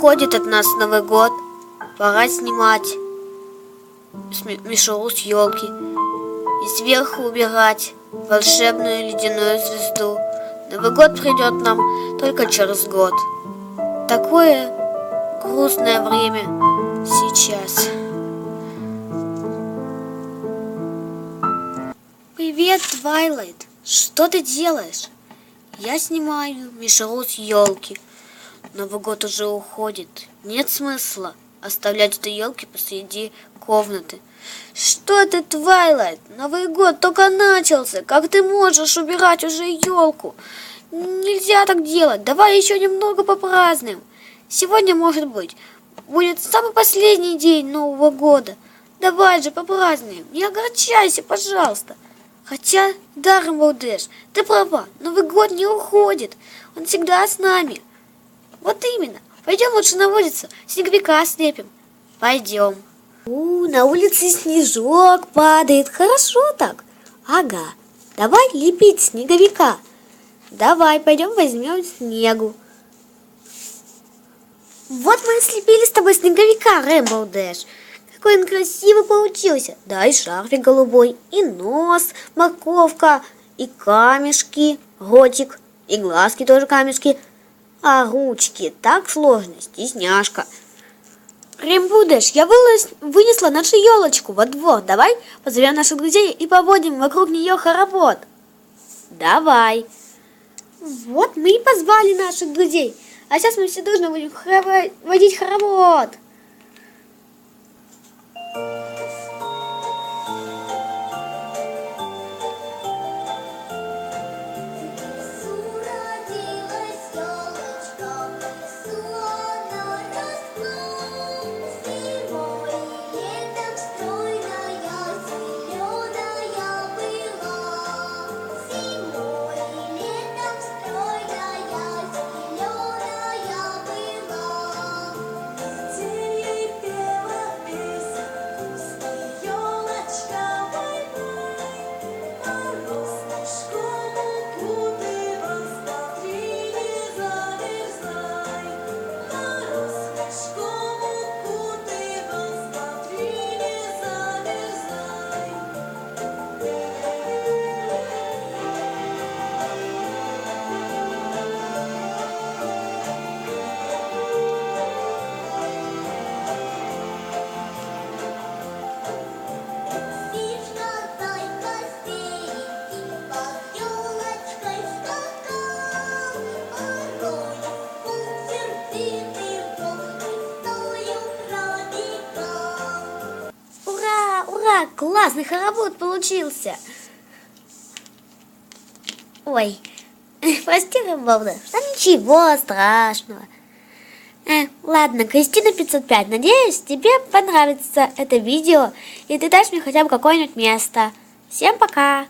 Ходит от нас Новый год, пора снимать мишуру с елки и сверху убирать волшебную ледяную звезду. Новый год придет нам только через год. Такое грустное время сейчас. Привет, Твайлайт. Что ты делаешь? Я снимаю мишуру с елки. Новый год уже уходит. Нет смысла оставлять эти елки посреди комнаты. Что ты, Твайлайт? Новый год только начался. Как ты можешь убирать уже елку? Нельзя так делать. Давай еще немного попразднуем. Сегодня, может быть, будет самый последний день Нового года. Давай же попразднуем. Не огорчайся, пожалуйста. Хотя, да, Рамбалдеш, ты права, Новый год не уходит. Он всегда с нами. Вот именно. Пойдем лучше наводиться, снеговика слепим. Пойдем. У, на улице снежок падает. Хорошо так. Ага. Давай лепить снеговика. Давай, пойдем возьмем снегу. Вот мы и слепили с тобой снеговика, Рэмбл Дэш. Какой он красивый получился. Да, и шарфик голубой, и нос, морковка, и камешки, ротик, и глазки тоже камешки. А ручки так сложно, стесняшка. Рембудеш, я вылез- вынесла нашу елочку во двор. Давай позовем наших друзей и поводим вокруг нее хоровод. Давай. Вот мы и позвали наших друзей. А сейчас мы все должны будем хоро- водить хоровод. Классный хоровод получился. Ой, прости, Рыбовна, да ничего страшного. Э, ладно, Кристина 505, надеюсь, тебе понравится это видео, и ты дашь мне хотя бы какое-нибудь место. Всем пока!